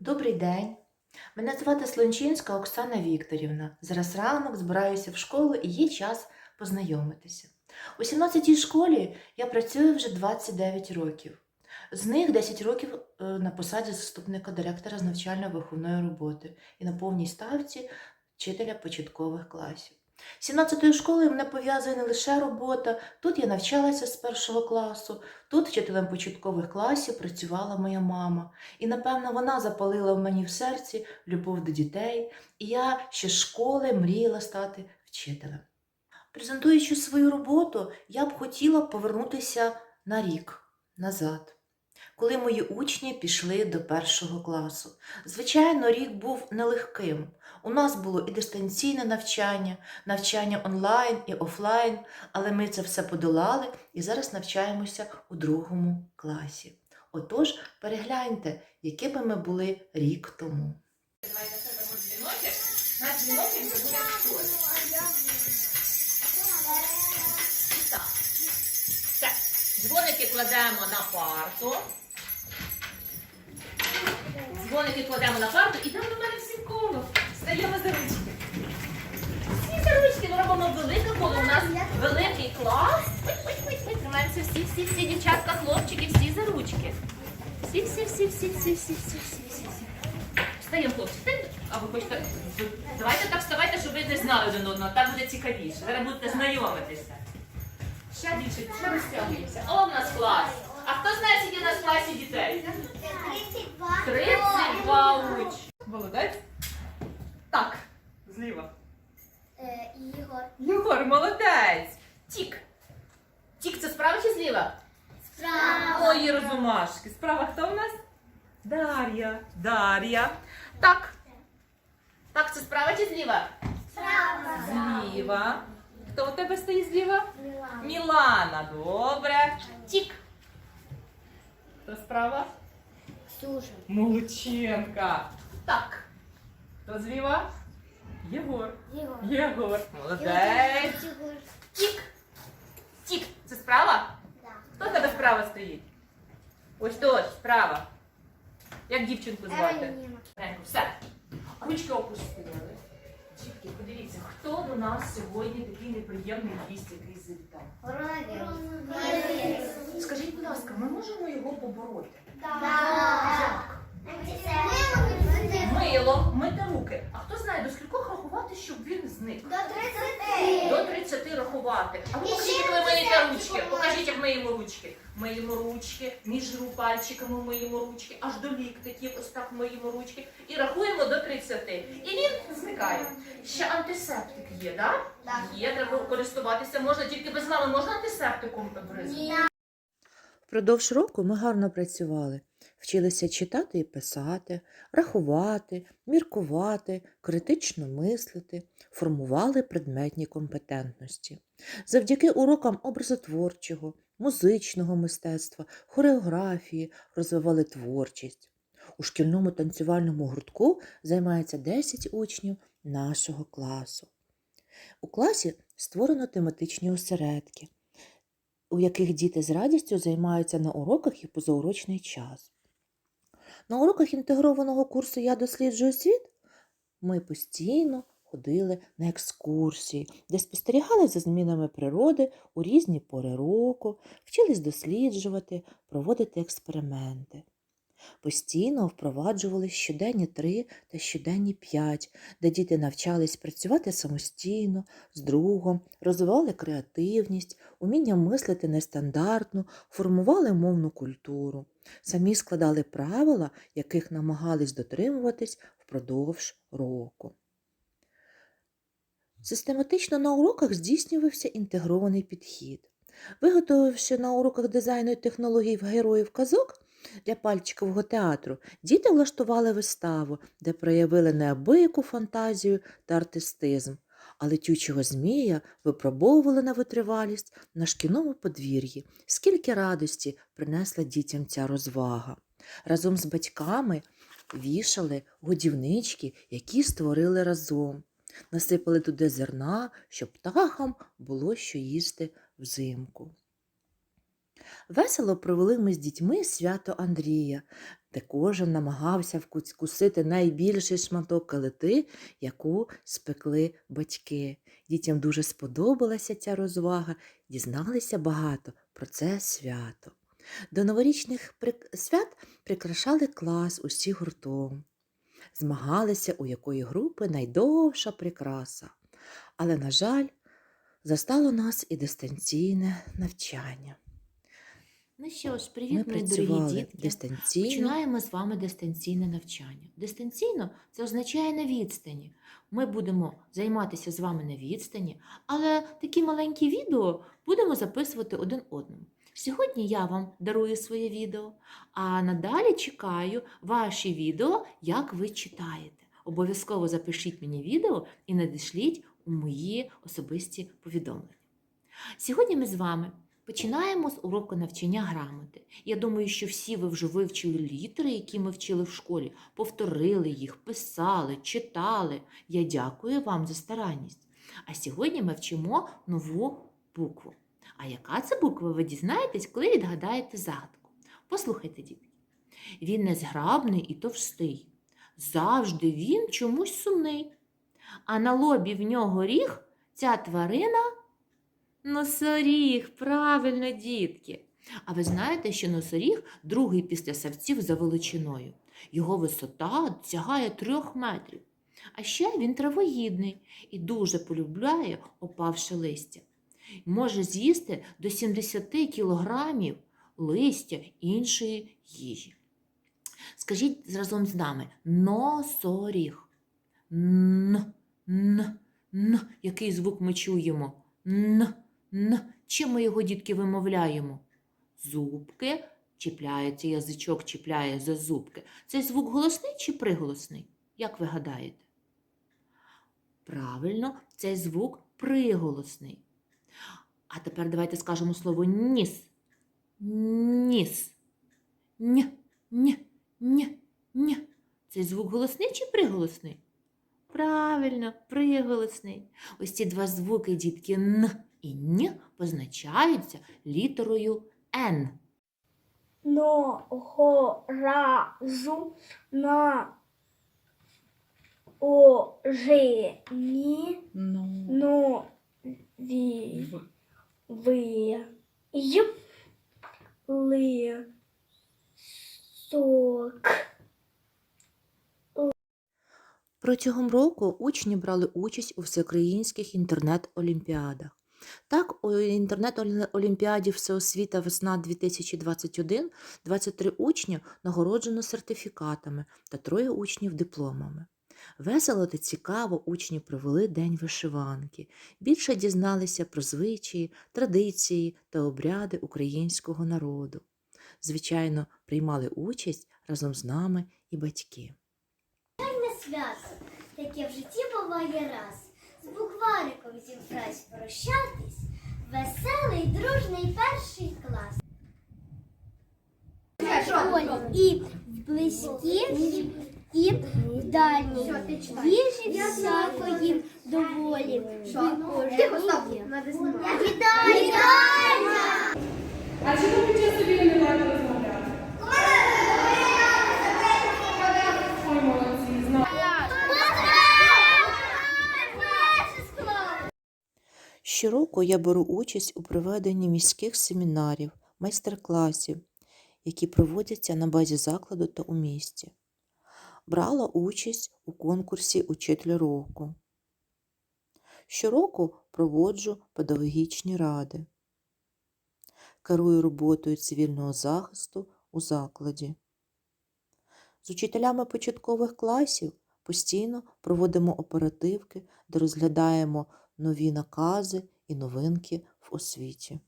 Добрий день. Мене звати Слончинська Оксана Вікторівна. Зараз ранок збираюся в школу і є час познайомитися. У 17-й школі я працюю вже 29 років. З них 10 років е, на посаді заступника директора з навчально-виховної роботи і на повній ставці вчителя початкових класів. З 17-ю школою мене пов'язує не лише робота. Тут я навчалася з першого класу, тут вчителем початкових класів працювала моя мама. І, напевно, вона запалила в мені в серці любов до дітей, і я ще з школи мріяла стати вчителем. Презентуючи свою роботу, я б хотіла повернутися на рік назад, коли мої учні пішли до першого класу. Звичайно, рік був нелегким. У нас було і дистанційне навчання, навчання онлайн і офлайн, але ми це все подолали і зараз навчаємося у другому класі. Отож, перегляньте, якими ми були рік тому. Дзвоники кладемо на парту. Дзвоники кладемо на парту і йдемо до мене всі коло. Стаємо за ручки. Всі за ручки. Ми робимо велике коло. У нас великий клас. Тримаємося всі, всі, всі, дівчатка, хлопчики, всі за ручки. Всі, всі, всі, всі, всі, всі, всі, всі, всі, всі. Встаємо, хлопці. Встаємо. А ви хочете? Давайте так вставайте, щоб ви не знали один одного. Так буде цікавіше. Зараз будете знайомитися. Ще більше, ще розтягуємося. О, в нас клас. А хто знає, скільки в нас в класі дітей? 32 уч. Молодець. Так, зліва. Ігор. Єгор, молодець. Тік. Тік, це справа чи зліва? Справа. Ой, розумашки. Справа хто в нас? Дар'я. Дар'я. Так. Так, це справа чи зліва? Справа. Зліва. Хто у тебе стоїть зліва? Мілана. Мілана. Добре. Тік. Хто справа? Ксюша. Молодченка. Так. Хто зліва? Єгор. Єгор. Молодець. Ігор. Тік. Тік. Це справа? Да. Хто тебе справа стоїть? Ось тут, справа. Як дівчинку звати? Ренко, все. Ручки опустили. Дітки, подивіться, хто до нас сьогодні такий неприємний гість, який завітав? Коронавірус. Скажіть, будь ласка, ми побороти? Да. Мило, мити руки. А хто знає, до скількох рахувати, щоб він зник? До 30. До 30 рахувати. А ви покажіть, як ви миєте ручки. Покажіть, як миємо ручки. Миємо ручки, між пальчиками миємо ручки, аж до ліктиків, ось так миємо ручки. І рахуємо до 30. І він зникає. Ще антисептик є, так? Так. Є, треба користуватися. Можна тільки без нами, можна антисептиком бризати? Ні. Впродовж року ми гарно працювали, вчилися читати і писати, рахувати, міркувати, критично мислити, формували предметні компетентності. Завдяки урокам образотворчого, музичного мистецтва, хореографії розвивали творчість. У шкільному танцювальному гуртку займається 10 учнів нашого класу. У класі створено тематичні осередки у яких діти з радістю займаються на уроках і позаурочний час. На уроках інтегрованого курсу Я досліджую світ ми постійно ходили на екскурсії, де спостерігали за змінами природи у різні пори року, вчились досліджувати, проводити експерименти. Постійно впроваджували щоденні три та щоденні п'ять, де діти навчались працювати самостійно, з другом, розвивали креативність, уміння мислити нестандартно, формували мовну культуру, самі складали правила, яких намагались дотримуватись впродовж року. Систематично на уроках здійснювався інтегрований підхід. Виготовивши на уроках дизайну і технологій героїв казок для пальчикового театру, діти влаштували виставу, де проявили неабияку фантазію та артистизм, а летючого змія випробовували на витривалість на шкільному подвір'ї. Скільки радості принесла дітям ця розвага. Разом з батьками вішали годівнички, які створили разом. Насипали туди зерна, щоб птахам було що їсти взимку. Весело провели ми з дітьми свято Андрія, де кожен намагався вкусити найбільший шматок калити, яку спекли батьки. Дітям дуже сподобалася ця розвага, дізналися багато про це свято. До новорічних свят прикрашали клас усі гуртом. Змагалися, у якої групи найдовша прикраса. Але, на жаль, застало нас і дистанційне навчання. Ну що ж, привіт, мої дорогі дітки. дистанційно. Починаємо з вами дистанційне навчання. Дистанційно це означає на відстані. Ми будемо займатися з вами на відстані, але такі маленькі відео будемо записувати один одному. Сьогодні я вам дарую своє відео, а надалі чекаю ваші відео, як ви читаєте. Обов'язково запишіть мені відео і надішліть у мої особисті повідомлення. Сьогодні ми з вами Починаємо з уроку навчання грамоти. Я думаю, що всі ви вже вивчили літери, які ми вчили в школі, повторили їх, писали, читали. Я дякую вам за старанність. А сьогодні ми вчимо нову букву. А яка це буква, ви дізнаєтесь, коли відгадаєте загадку. Послухайте, дітки. Він незграбний і товстий. Завжди він чомусь сумний. А на лобі в нього ріг ця тварина Носоріг, правильно, дітки. А ви знаєте, що носоріг другий після савців за величиною. Його висота сягає трьох метрів. А ще він травоїдний і дуже полюбляє опавше листя. Може з'їсти до 70 кілограмів листя іншої їжі. Скажіть разом з нами носоріг. Н, н, н. Який звук ми чуємо? Н, н. Чим ми його, дітки, вимовляємо? Зубки. Чіпляється язичок, чіпляє за зубки. Цей звук голосний чи приголосний? Як ви гадаєте? Правильно, цей звук приголосний. А тепер давайте скажемо слово ніс. Ніс. Ня, ня, ня, ня. Цей звук голосний чи приголосний? Правильно, приголосний. Ось ці два звуки, дітки, н і н позначаються літерою Н. Ногоразу на ожині Ну, нові ви й лисок. Протягом року учні брали участь у всеукраїнських інтернет-олімпіадах. Так, у інтернет-олімпіаді Всеосвіта весна 2021 23 учні нагороджено сертифікатами та троє учнів дипломами. Весело та цікаво учні провели День вишиванки, більше дізналися про звичаї, традиції та обряди українського народу. Звичайно, приймали участь разом з нами і батьки. Таке в житті буває раз. З буквариком зібрась прощатись. Веселий, дружний перший клас. І в близькій, і в дальній. Їжі всякої доволі. Вітаю! А чому ви часто собі не маєте розмовляти? Щороку я беру участь у проведенні міських семінарів, майстер-класів, які проводяться на базі закладу та у місті. Брала участь у конкурсі Учитель року. Щороку проводжу педагогічні ради. Керую роботою цивільного захисту у закладі. З учителями початкових класів постійно проводимо оперативки, де розглядаємо нові накази і новинки в освіті.